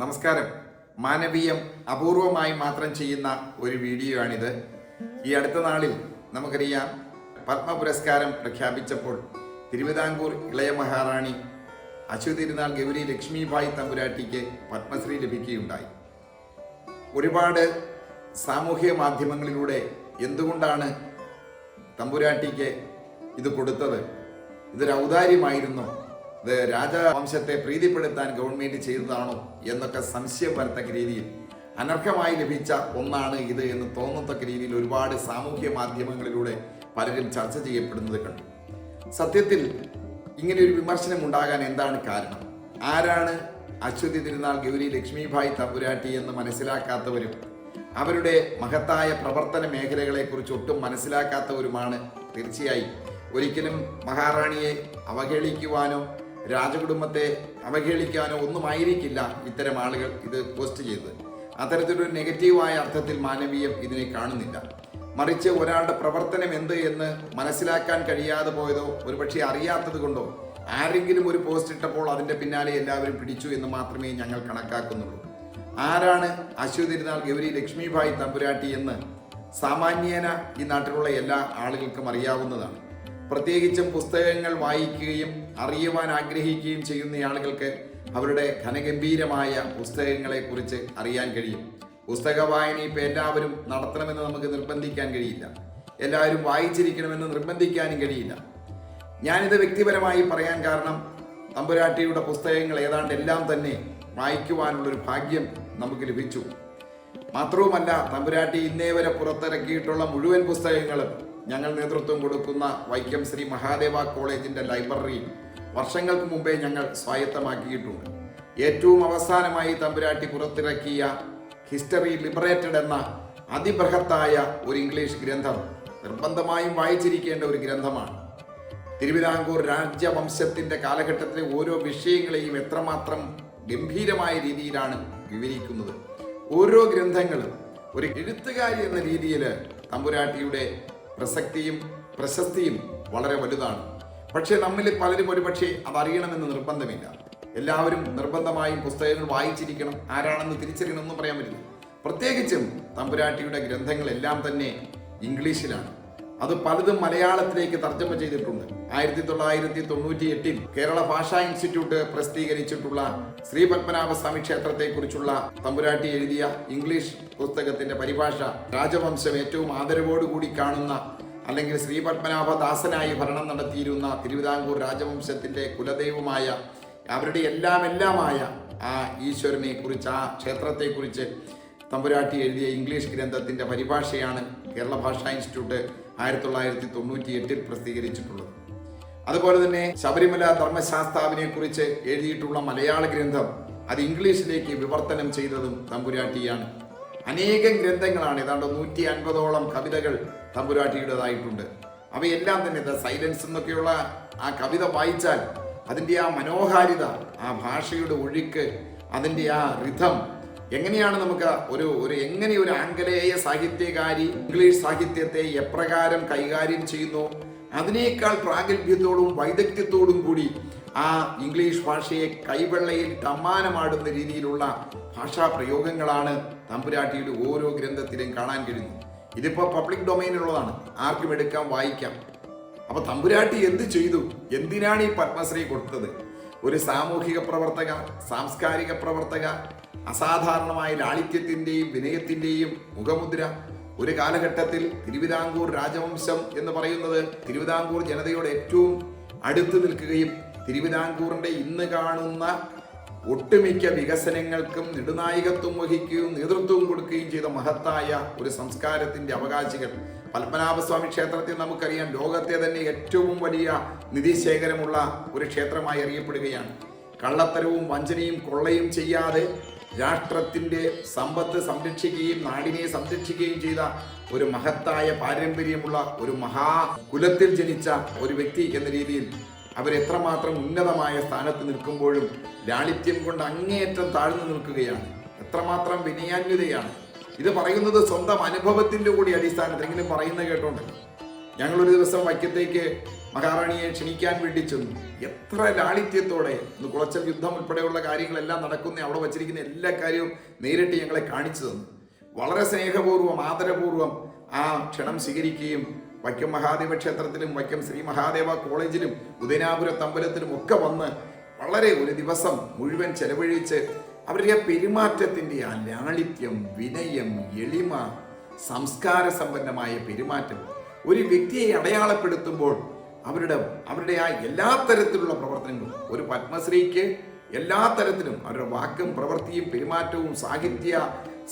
നമസ്കാരം. മാനവീയം അപൂർവമായി മാത്രം ചെയ്യുന്ന ഒരു വീഡിയോ ആണിത്. ഈ അടുത്ത നാളിൽ നമുക്കറിയാം പത്മ പുരസ്കാരം പ്രഖ്യാപിച്ചപ്പോൾ തിരുവിതാംകൂർ ഇളയ മഹാറാണി അശ്വതിരുനാൾ ഗൗരി ലക്ഷ്മിഭായ് തമ്പുരാട്ടിക്ക് പത്മശ്രീ ലഭിക്കുകയുണ്ടായി. ഒരുപാട് സാമൂഹ്യ മാധ്യമങ്ങളിലൂടെ എന്തുകൊണ്ടാണ് തമ്പുരാട്ടിക്ക് ഇത് കൊടുത്തത്? ഇതൊരു ഔദാര്യമായിരുന്നോ ഇത് രാജവംശത്തെ പ്രീതിപ്പെടുത്താൻ ഗവൺമെന്റ് ചെയ്തതാണോ എന്നൊക്കെ സംശയം വരത്തക്ക രീതിയിൽ അനർഹമായി ലഭിച്ച ഒന്നാണ് ഇത് എന്ന് തോന്നത്തക്ക രീതിയിൽ ഒരുപാട് സാമൂഹ്യ മാധ്യമങ്ങളിലൂടെ പലരും ചർച്ച ചെയ്യപ്പെടുന്നത് കണ്ടു. സത്യത്തിൽ ഇങ്ങനെ ഒരു വിമർശനം ഉണ്ടാകാൻ എന്താണ് കാരണം? ആരാണ് അശ്വതി തിരുനാൾ ഗൗരി ലക്ഷ്മിഭായ് തമ്പുരാട്ടി എന്ന് മനസ്സിലാക്കാത്തവരും അവരുടെ മഹത്തായ പ്രവർത്തന മേഖലകളെക്കുറിച്ച് ഒട്ടും മനസ്സിലാക്കാത്തവരുമാണ് തീർച്ചയായും. ഒരിക്കലും മഹാറാണിയെ അവഹേളിക്കുവാനോ രാജകുടുംബത്തെ അവഹേളിക്കാനോ ഒന്നുമായിരിക്കില്ല ഇത്തരം ആളുകൾ ഇത് പോസ്റ്റ് ചെയ്തത്. അത്തരത്തിലൊരു നെഗറ്റീവായ അർത്ഥത്തിൽ മാനവീയം ഇതിനെ കാണുന്നില്ല. മറിച്ച് ഒരാളുടെ പ്രവർത്തനം എന്ത് എന്ന് മനസ്സിലാക്കാൻ കഴിയാതെ പോയതോ ഒരുപക്ഷെ അറിയാത്തത് കൊണ്ടോ ആരെങ്കിലും ഒരു പോസ്റ്റ് ഇട്ടപ്പോൾ അതിന്റെ പിന്നാലെ എല്ലാവരും പിടിച്ചു എന്ന് മാത്രമേ ഞങ്ങൾ കണക്കാക്കുന്നുള്ളൂ. ആരാണ് അശ്വതിരുന്നാൾ ഗൗരി ലക്ഷ്മിഭായ് തമ്പുരാട്ടി എന്ന് സാമാന്യേന ഈ നാട്ടിലുള്ള എല്ലാ ആളുകൾക്കും അറിയാവുന്നതാണ്. പ്രത്യേകിച്ചും പുസ്തകങ്ങൾ വായിക്കുകയും അറിയുവാൻ ആഗ്രഹിക്കുകയും ചെയ്യുന്ന ആളുകൾക്ക് അവരുടെ ഘനഗംഭീരമായ പുസ്തകങ്ങളെക്കുറിച്ച് അറിയാൻ കഴിയും. പുസ്തക വായന ഇപ്പം എല്ലാവരും നടത്തണമെന്ന് നമുക്ക് നിർബന്ധിക്കാൻ കഴിയില്ല. എല്ലാവരും വായിച്ചിരിക്കണമെന്ന് നിർബന്ധിക്കാനും കഴിയില്ല. ഞാനിത് വ്യക്തിപരമായി പറയാൻ കാരണം തമ്പുരാട്ടിയുടെ പുസ്തകങ്ങൾ ഏതാണ്ട് എല്ലാം തന്നെ വായിക്കുവാനുള്ളൊരു ഭാഗ്യം നമുക്ക് ലഭിച്ചു. മാത്രവുമല്ല തമ്പുരാട്ടി ഇന്നേ വരെ പുറത്തിറക്കിയിട്ടുള്ള മുഴുവൻ പുസ്തകങ്ങളും ഞങ്ങൾ നേതൃത്വം കൊടുക്കുന്ന വൈക്കം ശ്രീ മഹാദേവ കോളേജിന്റെ ലൈബ്രറി വർഷങ്ങൾക്ക് മുമ്പേ ഞങ്ങൾ സ്വായത്തമാക്കിയിട്ടുണ്ട്. ഏറ്റവും അവസാനമായി തമ്പുരാട്ടി പുറത്തിറക്കിയ ഹിസ്റ്ററി ലിബറേറ്റഡ് എന്ന അതിബൃഹത്തായ ഒരു ഇംഗ്ലീഷ് ഗ്രന്ഥം നിർബന്ധമായും വായിച്ചിരിക്കേണ്ട ഒരു ഗ്രന്ഥമാണ്. തിരുവിതാംകൂർ രാജ്യവംശത്തിന്റെ കാലഘട്ടത്തിലെ ഓരോ വിഷയങ്ങളെയും എത്രമാത്രം ഗംഭീരമായ രീതിയിലാണ് വിവരിക്കുന്നത്. ഓരോ ഗ്രന്ഥങ്ങളും ഒരു എഴുത്തുകാരി എന്ന രീതിയിൽ തമ്പുരാട്ടിയുടെ പ്രസക്തിയും പ്രശസ്തിയും വളരെ വലുതാണ്. പക്ഷേ നമ്മിൽ പലരും ഒരുപക്ഷെ അതറിയണമെന്ന് നിർബന്ധമില്ല. എല്ലാവരും നിർബന്ധമായും പുസ്തകങ്ങൾ വായിച്ചിരിക്കണം ആരാണെന്ന് തിരിച്ചറിയണമെന്നും പറയാൻ പറ്റില്ല. പ്രത്യേകിച്ചും തമ്പുരാട്ടിയുടെ ഗ്രന്ഥങ്ങളെല്ലാം തന്നെ ഇംഗ്ലീഷിലാണ്. അത് പലതും മലയാളത്തിലേക്ക് തർജമ ചെയ്തിട്ടുണ്ട്. ആയിരത്തി തൊള്ളായിരത്തി തൊണ്ണൂറ്റി എട്ടിൽ കേരള ഭാഷാ ഇൻസ്റ്റിറ്റ്യൂട്ട് പ്രസിദ്ധീകരിച്ചിട്ടുള്ള ശ്രീ പത്മനാഭസ്വാമി ക്ഷേത്രത്തെ കുറിച്ചുള്ള തമ്പുരാട്ടി എഴുതിയ ഇംഗ്ലീഷ് പുസ്തകത്തിന്റെ പരിഭാഷ രാജവംശം ഏറ്റവും ആദരവോടുകൂടി കാണുന്ന അല്ലെങ്കിൽ ശ്രീ പത്മനാഭദാസനായി ഭരണം നടത്തിയിരുന്ന തിരുവിതാംകൂർ രാജവംശത്തിന്റെ കുലദൈവമായ അവരുടെ എല്ലാം എല്ലാമായ ആ ഈശ്വരനെ കുറിച്ച് ആ ക്ഷേത്രത്തെ കുറിച്ച് തമ്പുരാട്ടി എഴുതിയ ഇംഗ്ലീഷ് ഗ്രന്ഥത്തിന്റെ പരിഭാഷയാണ് കേരള ഭാഷാ ഇൻസ്റ്റിറ്റ്യൂട്ട് ആയിരത്തി തൊള്ളായിരത്തി തൊണ്ണൂറ്റി എട്ടിൽ പ്രസിദ്ധീകരിച്ചിട്ടുള്ളത്. അതുപോലെ തന്നെ ശബരിമല ധർമ്മശാസ്താവിനെ കുറിച്ച് എഴുതിയിട്ടുള്ള മലയാള ഗ്രന്ഥം അത് ഇംഗ്ലീഷിലേക്ക് വിവർത്തനം ചെയ്തതും തമ്പുരാട്ടിയാണ്. അനേകം ഗ്രന്ഥങ്ങളാണ് ഏതാണ്ട് നൂറ്റി അൻപതോളം കവിതകൾ തമ്പുരാട്ടിയുടേതായിട്ടുണ്ട്. അവയെല്ലാം തന്നെ ദ സൈലൻസ് എന്നൊക്കെയുള്ള ആ കവിത വായിച്ചാൽ അതിന്റെ ആ മനോഹാരിത ആ ഭാഷയുടെ ഒഴുക്ക് അതിന്റെ ആ റിഥം എങ്ങനെയാണ് നമുക്ക് ഒരു ഒരു എങ്ങനെ ഒരു ആംഗലേയ സാഹിത്യകാരി ഇംഗ്ലീഷ് സാഹിത്യത്തെ എപ്രകാരം കൈകാര്യം ചെയ്യുന്നു? അതിനേക്കാൾ പ്രാഗൽഭ്യത്തോടും വൈദഗ്ധ്യത്തോടും കൂടി ആ ഇംഗ്ലീഷ് ഭാഷയെ കൈവെള്ളയിൽ തമ്മാനമാടുന്ന രീതിയിലുള്ള ഭാഷാ പ്രയോഗങ്ങളാണ് തമ്പുരാട്ടിയുടെ ഓരോ ഗ്രന്ഥത്തിലും കാണാൻ കഴിയുന്നു ഇതിപ്പോൾ പബ്ലിക് ഡൊമൈനിലുള്ളതാണ് ആർക്കും എടുക്കാം വായിക്കാം. അപ്പൊ തമ്പുരാട്ടി എന്ത് ചെയ്തു? എന്തിനാണ് ഈ പത്മശ്രീ കൊടുത്തത്? ഒരു സാമൂഹിക പ്രവർത്തക സാംസ്കാരിക പ്രവർത്തക അസാധാരണമായ ലാളിത്യത്തിന്റെയും വിനയത്തിന്റെയും മുഖമുദ്ര. ഒരു കാലഘട്ടത്തിൽ തിരുവിതാംകൂർ രാജവംശം എന്ന് പറയുന്നത് തിരുവിതാംകൂർ ജനതയോട് ഏറ്റവും അടുത്ത് നിൽക്കുകയും തിരുവിതാംകൂറിന്റെ ഇന്ന് കാണുന്ന ഒട്ടുമിക്ക വികസനങ്ങൾക്കും നെടുനായകത്വം വഹിക്കുകയും നേതൃത്വം കൊടുക്കുകയും ചെയ്ത മഹത്തായ ഒരു സംസ്കാരത്തിന്റെ അവകാശികൾ. പത്മനാഭസ്വാമി ക്ഷേത്രത്തിൽ നമുക്കറിയാം. ലോകത്തെ തന്നെ ഏറ്റവും വലിയ നിധിശേഖരമുള്ള ഒരു ക്ഷേത്രമായി അറിയപ്പെടുകയാണ്. കള്ളത്തരവും വഞ്ചനയും കൊള്ളയും ചെയ്യാതെ രാഷ്ട്രത്തിന്റെ സമ്പത്ത് സംരക്ഷിക്കുകയും നാടിനെ സംരക്ഷിക്കുകയും ചെയ്ത ഒരു മഹത്തായ പാരമ്പര്യമുള്ള ഒരു മഹാ കുലത്തിൽ ജനിച്ച ഒരു വ്യക്തി എന്ന രീതിയിൽ അവരെത്രമാത്രം ഉന്നതമായ സ്ഥാനത്ത് നിൽക്കുമ്പോഴും ലാളിത്യം കൊണ്ട് അങ്ങേയറ്റം താഴ്ന്നു നിൽക്കുകയാണ്. എത്രമാത്രം വിനയാന്യതയാണ് ഇത് പറയുന്നത് സ്വന്തം അനുഭവത്തിന്റെ കൂടി അടിസ്ഥാനത്തിൽ എങ്കിലും പറയുന്നത് കേട്ടോണ്ട് ഞങ്ങളൊരു ദിവസം വൈക്കത്തേക്ക് മഹാറാണിയെ ക്ഷണിക്കാൻ വേണ്ടി ചെന്നു. എത്ര ലാളിത്യത്തോടെ ഇന്ന് കുളച്ചൽ യുദ്ധം ഉൾപ്പെടെയുള്ള കാര്യങ്ങളെല്ലാം നടക്കുന്ന അവിടെ വച്ചിരിക്കുന്ന എല്ലാ കാര്യവും നേരിട്ട് ഞങ്ങളെ കാണിച്ചു തന്നു. വളരെ സ്നേഹപൂർവം ആദരപൂർവം ആ ക്ഷണം സ്വീകരിക്കുകയും വൈക്കം മഹാദേവ ക്ഷേത്രത്തിലും വൈക്കം ശ്രീ മഹാദേവ കോളേജിലും ഉദയനാപുരത്ത് അമ്പലത്തിലും ഒക്കെ വന്ന് വളരെ ഒരു ദിവസം മുഴുവൻ ചെലവഴിച്ച് അവരുടെ ആ പെരുമാറ്റത്തിന്റെ ആ ലാളിത്യം വിനയം എളിമ സംസ്കാര സമ്പന്നമായ പെരുമാറ്റം ഒരു വ്യക്തിയെ അടയാളപ്പെടുത്തുമ്പോൾ അവരുടെ അവരുടെ ആ എല്ലാ തരത്തിലുള്ള പ്രവർത്തനങ്ങളും ഒരു പത്മശ്രീക്ക് എല്ലാ തരത്തിലും അവരുടെ വാക്കും പ്രവൃത്തിയും പെരുമാറ്റവും സാഹിത്യ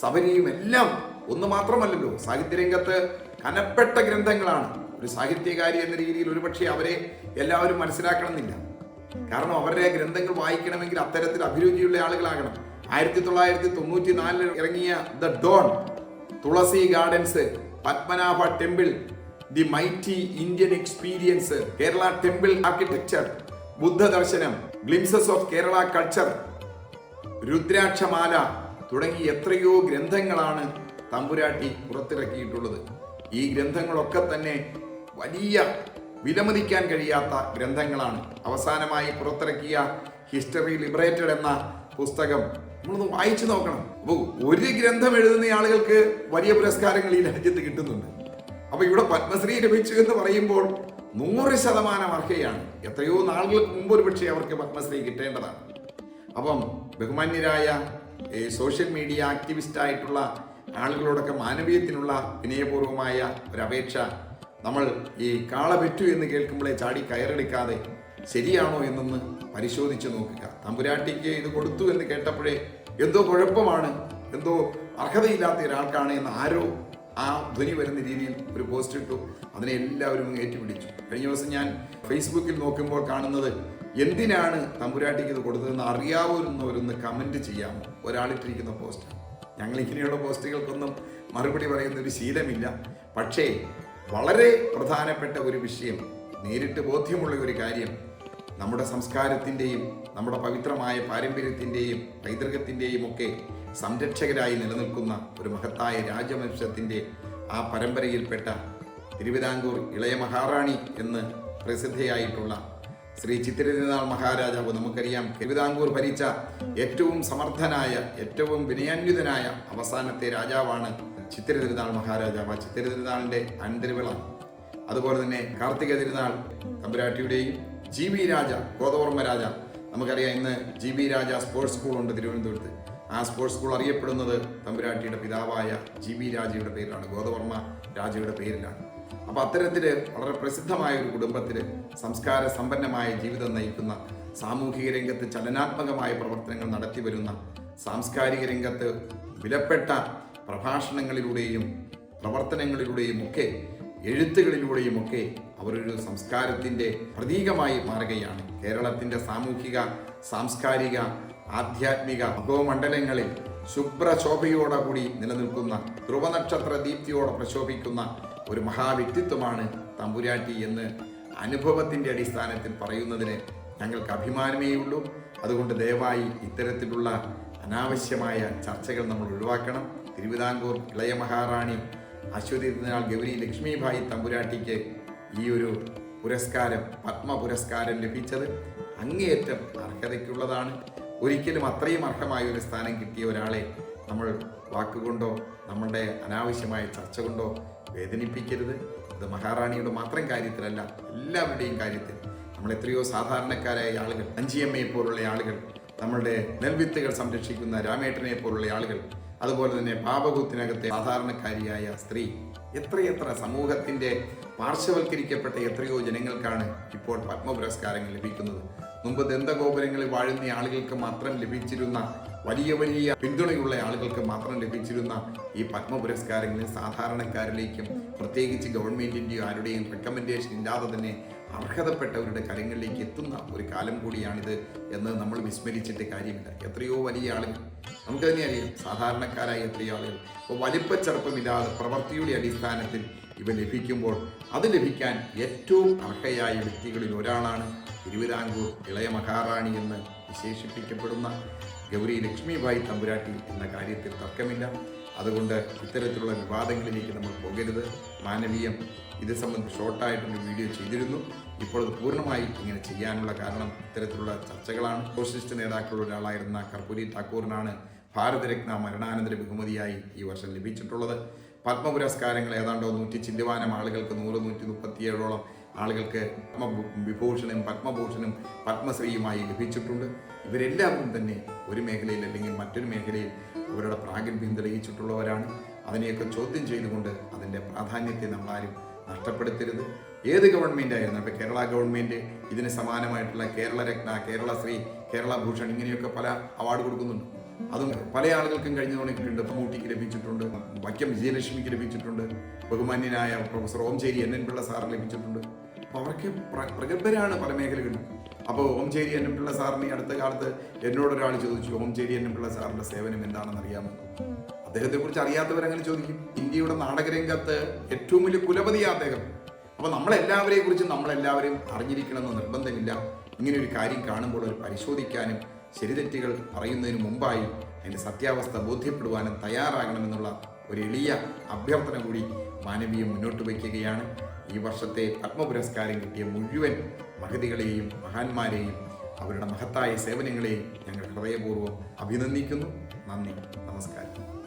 സബരിയും എല്ലാം ഒന്ന് മാത്രമല്ലല്ലോ സാഹിത്യരംഗത്ത് കനപ്പെട്ട ഗ്രന്ഥങ്ങളാണ്. ഒരു സാഹിത്യകാരി എന്ന രീതിയിൽ ഒരുപക്ഷെ അവരെ എല്ലാവരും മനസ്സിലാക്കണമെന്നില്ല. കാരണം അവരുടെ ഗ്രന്ഥങ്ങൾ വായിക്കണമെങ്കിൽ അത്തരത്തിൽ അഭിരുചിയുള്ള ആളുകളാകണം. ആയിരത്തി തൊള്ളായിരത്തി തൊണ്ണൂറ്റി നാലിൽ ഇറങ്ങിയ the Dawn Tulasi gardens Padmanabha temple the mighty Indian experience Kerala temple architecture Buddha Darshanam glimpses of Kerala culture Rudrakshamala തുടങ്ങി എത്രയോ ഗ്രന്ഥങ്ങളാണ് തമ്പുരാട്ടി പുറത്തിറക്കിയിട്ടുള്ളത്. ഈ ഗ്രന്ഥങ്ങളൊക്കെ തന്നെ വലിയ വിലമതിക്കാൻ കഴിയാത്ത ഗ്രന്ഥങ്ങളാണ്. അവസാനമായി പുറത്തിറക്കിയ ഹിസ്റ്ററി ലിബറേറ്റഡ് എന്ന പുസ്തകം നമ്മളൊന്ന് വായിച്ചു നോക്കണം. അപ്പോൾ ഒരു ഗ്രന്ഥം എഴുതുന്ന ആളുകൾക്ക് വലിയ പുരസ്കാരങ്ങൾ ഈ രാജ്യത്ത് കിട്ടുന്നുണ്ട്. അപ്പൊ ഇവിടെ പത്മശ്രീ ലഭിച്ചു എന്ന് പറയുമ്പോൾ നൂറ് ശതമാനം അർഹയാണ്. എത്രയോ നാളുകൾക്ക് മുമ്പ് ഒരു പക്ഷേ അവർക്ക് പത്മശ്രീ കിട്ടേണ്ടതാണ്. അപ്പം ബഹുമാന്യരായ സോഷ്യൽ മീഡിയ ആക്ടിവിസ്റ്റ് ആയിട്ടുള്ള ആളുകളോടൊക്കെ മാനവീയത്തിനുള്ള വിനയപൂർവമായ ഒരു അപേക്ഷ നമ്മൾ ഈ കാള പെറ്റു എന്ന് കേൾക്കുമ്പോഴേ ചാടി കയറെടുക്കാതെ ശരിയാണോ എന്നൊന്ന് പരിശോധിച്ച് നോക്കുക. തമ്പുരാട്ടിക്ക് ഇത് കൊടുത്തു എന്ന് കേട്ടപ്പോഴേ എന്തോ കുഴപ്പമാണ് എന്തോ അർഹതയില്ലാത്ത ഒരാൾക്കാണ് എന്ന് ആരോ ആ ധ്വനി വരുന്ന രീതിയിൽ ഒരു പോസ്റ്റ് ഇട്ടു. അതിനെ എല്ലാവരും ഏറ്റുപിടിച്ചു കഴിഞ്ഞ ദിവസം ഞാൻ ഫേസ്ബുക്കിൽ നോക്കുമ്പോൾ കാണുന്നത് എന്തിനാണ് തമ്പുരാട്ടിക്ക് ഇത് കൊടുത്തതെന്ന് അറിയാവുന്നവരൊന്ന് കമന്റ് ചെയ്യാമോ? ഒരാളിട്ടിരിക്കുന്ന പോസ്റ്റ് ഞങ്ങൾ ഇങ്ങനെയുള്ള പോസ്റ്റുകൾക്കൊന്നും മറുപടി പറയുന്ന ഒരു ശീലമില്ല. പക്ഷേ വളരെ പ്രധാനപ്പെട്ട ഒരു വിഷയം നേരിട്ട് ബോധ്യമുള്ള ഒരു കാര്യം നമ്മുടെ സംസ്കാരത്തിന്റെയും നമ്മുടെ പവിത്രമായ പാരമ്പര്യത്തിന്റെയും പൈതൃകത്തിന്റെയും ഒക്കെ സംരക്ഷകരായി നിലനിൽക്കുന്ന ഒരു മഹത്തായ രാജവംശത്തിന്റെ ആ പരമ്പരയിൽപ്പെട്ട തിരുവിതാംകൂർ ഇളയ മഹാറാണി എന്ന് പ്രസിദ്ധയായിട്ടുള്ള ശ്രീ ചിത്തിരതിനാൾ മഹാരാജാവ് നമുക്കറിയാം തിരുവിതാംകൂർ ഭരിച്ച ഏറ്റവും സമർത്ഥനായ ഏറ്റവും വിനയാന്വിതനായ അവസാനത്തെ രാജാവാണ് ചിത്തിര തിരുനാൾ മഹാരാജാവ്. ചിത്തിര തിരുനാളിന്റെ അനന്തരവിള അതുപോലെ തന്നെ കാർത്തിക തിരുനാൾ തമ്പുരാട്ടിയുടെയും ജി ബി രാജ ഗോതവർമ്മ രാജ നമുക്കറിയാം ഇന്ന് G B Raja sports school ഉണ്ട് തിരുവനന്തപുരത്ത്. ആ സ്പോർട്സ് സ്കൂൾ അറിയപ്പെടുന്നത് തമ്പുരാട്ടിയുടെ പിതാവായ ജി ബി രാജയുടെ പേരിലാണ് ഗോതവർമ്മ രാജയുടെ പേരിലാണ്. അപ്പൊ അത്തരത്തിൽ വളരെ പ്രസിദ്ധമായ ഒരു കുടുംബത്തിൽ സംസ്കാര സമ്പന്നമായ ജീവിതം നയിക്കുന്ന സാമൂഹിക രംഗത്ത് ചലനാത്മകമായ പ്രവർത്തനങ്ങൾ നടത്തി വരുന്ന സാംസ്കാരിക രംഗത്ത് വിലപ്പെട്ട പ്രഭാഷണങ്ങളിലൂടെയും പ്രവർത്തനങ്ങളിലൂടെയും ഒക്കെ എഴുത്തുകളിലൂടെയും ഒക്കെ അവരൊരു സംസ്കാരത്തിന്റെ പ്രതീകമായി മാറുകയാണ്. കേരളത്തിന്റെ സാമൂഹിക സാംസ്കാരിക ആധ്യാത്മിക ഭഗോമണ്ഡലങ്ങളിൽ ശുഭ്രശോഭയോടുകൂടി നിലനിൽക്കുന്ന ധ്രുവനക്ഷത്ര ദീപ്തിയോടെ പ്രശോഭിക്കുന്ന ഒരു മഹാവ്യക്തിത്വമാണ് തമ്പുരാട്ടി എന്ന് അനുഭവത്തിന്റെ അടിസ്ഥാനത്തിൽ പറയുന്നതിന് ഞങ്ങൾക്ക് അഭിമാനമേ ഉള്ളൂ. അതുകൊണ്ട് ദയവായി ഇത്തരത്തിലുള്ള അനാവശ്യമായ ചർച്ചകൾ നമ്മൾ ഒഴിവാക്കണം. തിരുവിതാംകൂർ ഇളയ മഹാറാണി അശ്വതി തിരുനാൾ ഗൗരി ലക്ഷ്മിഭായി തമ്പുരാട്ടിക്ക് ഈ ഒരു പുരസ്കാരം പത്മ പുരസ്കാരം ലഭിച്ചത് അങ്ങേയറ്റം അർഹതയ്ക്കുള്ളതാണ്. ഒരിക്കലും അത്രയും അർഹമായ ഒരു സ്ഥാനം കിട്ടിയ ഒരാളെ നമ്മൾ വാക്കുകൊണ്ടോ നമ്മളുടെ അനാവശ്യമായ ചർച്ച കൊണ്ടോ വേദനിപ്പിക്കരുത്. അത് മഹാറാണിയുടെ മാത്രം കാര്യത്തിലല്ല എല്ലാവരുടെയും കാര്യത്തിൽ. നമ്മൾ എത്രയോ സാധാരണക്കാരായ ആളുകൾ അഞ്ചിയമ്മയെ പോലുള്ള ആളുകൾ നമ്മളുടെ നെൽവിത്തുകൾ സംരക്ഷിക്കുന്ന രാമേട്ടനെ പോലുള്ള ആളുകൾ അതുപോലെ തന്നെ പാപകുത്തിനകത്തെ സാധാരണക്കാരിയായ സ്ത്രീ. എത്രയെത്ര സമൂഹത്തിന്റെ പാർശ്വവൽക്കരിക്കപ്പെട്ട എത്രയോ ജനങ്ങൾക്കാണ് ഇപ്പോൾ പത്മ പുരസ്കാരങ്ങൾ ലഭിക്കുന്നത്. മുമ്പ് ദന്തഗോപുരങ്ങളിൽ വാഴുന്ന ആളുകൾക്ക് മാത്രം ലഭിച്ചിരുന്ന വലിയ വലിയ പിന്തുണയുള്ള ആളുകൾക്ക് മാത്രം ലഭിച്ചിരുന്ന ഈ പത്മ പുരസ്കാരങ്ങളിൽ സാധാരണക്കാരിലേക്കും പ്രത്യേകിച്ച് ഗവൺമെന്റിന്റെയോ ആരുടെയും റെക്കമെൻഡേഷൻ ഇല്ലാതെ തന്നെ അർഹതപ്പെട്ടവരുടെ കരങ്ങളിലേക്ക് എത്തുന്ന ഒരു കാലം കൂടിയാണിത് എന്ന് നമ്മൾ വിസ്മരിച്ചിട്ട് കാര്യമില്ല. എത്രയോ വലിയ ആളുകൾ. നമുക്ക് തന്നെ അറിയാം. സാധാരണക്കാരായ എത്രയോ ആളുകൾ. ഇപ്പോൾ വലിപ്പച്ചെറുപ്പമില്ലാതെ പ്രവൃത്തിയുടെ അടിസ്ഥാനത്തിൽ ഇവ ലഭിക്കുമ്പോൾ അത് ലഭിക്കാൻ ഏറ്റവും അർഹയായ വ്യക്തികളിൽ ഒരാളാണ് തിരുവിതാംകൂർ ഇളയ മഹാറാണി എന്ന് വിശേഷിപ്പിക്കപ്പെടുന്ന ഗൗരി ലക്ഷ്മിബായി തമ്പുരാട്ടി എന്ന കാര്യത്തിൽ തർക്കമില്ല. അതുകൊണ്ട് ഇത്തരത്തിലുള്ള വിവാദങ്ങളിലേക്ക് നമ്മൾ പോകരുത്. മാനവീയം ഇത് സംബന്ധിച്ച് ഷോർട്ടായിട്ടൊരു വീഡിയോ ചെയ്തിരുന്നു. ഇപ്പോൾ അത് പൂർണമായി ഇങ്ങനെ ചെയ്യാനുള്ള കാരണം ഇത്തരത്തിലുള്ള ചർച്ചകളാണ്. സോഷ്യലിസ്റ്റ് നേതാക്കളുടെ ഒരാളായിരുന്ന കർപ്പൂരി ഠാക്കൂറിനാണ് ഭാരതരത്ന മരണാനന്തര ബഹുമതിയായി ഈ വർഷം ലഭിച്ചിട്ടുള്ളത്. പത്മ പുരസ്കാരങ്ങൾ ഏതാണ്ടോ നൂറ്റി ചില്ലുവാനം ആളുകൾക്ക് നൂറ് നൂറ്റി മുപ്പത്തിയേഴോളം ആളുകൾക്ക് വിഭൂഷണും പത്മഭൂഷണും പത്മശ്രീയുമായി ലഭിച്ചിട്ടുണ്ട്. ഇവരെല്ലാവരും തന്നെ ഒരു മേഖലയിൽ അല്ലെങ്കിൽ മറ്റൊരു മേഖലയിൽ അവരുടെ പ്രാഗൽഭ്യം തെളിയിച്ചിട്ടുള്ളവരാണ്. അതിനെയൊക്കെ ചോദ്യം ചെയ്തുകൊണ്ട് അതിന്റെ പ്രാധാന്യത്തെ നമ്മളാരും നഷ്ടപ്പെടുത്തരുത്. ഏത് ഗവൺമെന്റ് ആയിരുന്നു ഇപ്പോൾ കേരള ഗവൺമെന്റ് ഇതിന് സമാനമായിട്ടുള്ള കേരള രത്ന കേരള ശ്രീ കേരള ഭൂഷൺ ഇങ്ങനെയൊക്കെ പല അവാർഡ് കൊടുക്കുന്നുണ്ട്. അതും പല ആളുകൾക്കും കഴിഞ്ഞ തവണ കിട്ടിയിട്ടുണ്ട്. മമ്മൂട്ടിക്ക് ലഭിച്ചിട്ടുണ്ട്. വൈക്കം വിജയലക്ഷ്മിക്ക് ലഭിച്ചിട്ടുണ്ട്. ബഹുമാന്യനായ professor Omchery N N Pillai സാറിന് ലഭിച്ചിട്ടുണ്ട്. അപ്പോൾ അവർക്ക് പ്രഗത്ഭരാണ് പല മേഖലകളിലും. അപ്പോൾ ഓംചേരി എൻ എൻ പിള്ള സാറിന് അടുത്ത കാലത്ത് എന്നോടൊരാൾ ചോദിച്ചു ഓംചേരി എൻ എൻ പിള്ള സാറിന്റെ സേവനം എന്താണെന്ന് അറിയാമോ? അദ്ദേഹത്തെ കുറിച്ച് അറിയാത്തവരങ്ങനെ ചോദിക്കും? ഇന്ത്യയുടെ നാടകരംഗത്ത് ഏറ്റവും വലിയ കുലപതിയാ അദ്ദേഹം. അപ്പോൾ നമ്മളെല്ലാവരെയും കുറിച്ച് നമ്മളെല്ലാവരെയും അറിഞ്ഞിരിക്കണമെന്ന് നിർബന്ധമില്ല. ഇങ്ങനെ ഒരു കാര്യം കാണുമ്പോൾ ഒരു പരിശോധിക്കാനും ശരിതെറ്റുകൾ പറയുന്നതിന് മുമ്പായി അതിന്റെ സത്യാവസ്ഥ ബോധ്യപ്പെടുവാനും തയ്യാറാകണമെന്നുള്ള ഒരു എളിയ അഭ്യർത്ഥന കൂടി മാനവീയം മുന്നോട്ട് വയ്ക്കുകയാണ്. ഈ വർഷത്തെ പത്മ പുരസ്കാരം കിട്ടിയ മുഴുവൻ മഹതികളെയും മഹാന്മാരെയും അവരുടെ മഹത്തായ സേവനങ്ങളെയും ഞങ്ങൾ ഹൃദയപൂർവം അഭിനന്ദിക്കുന്നു. നന്ദി. നമസ്കാരം.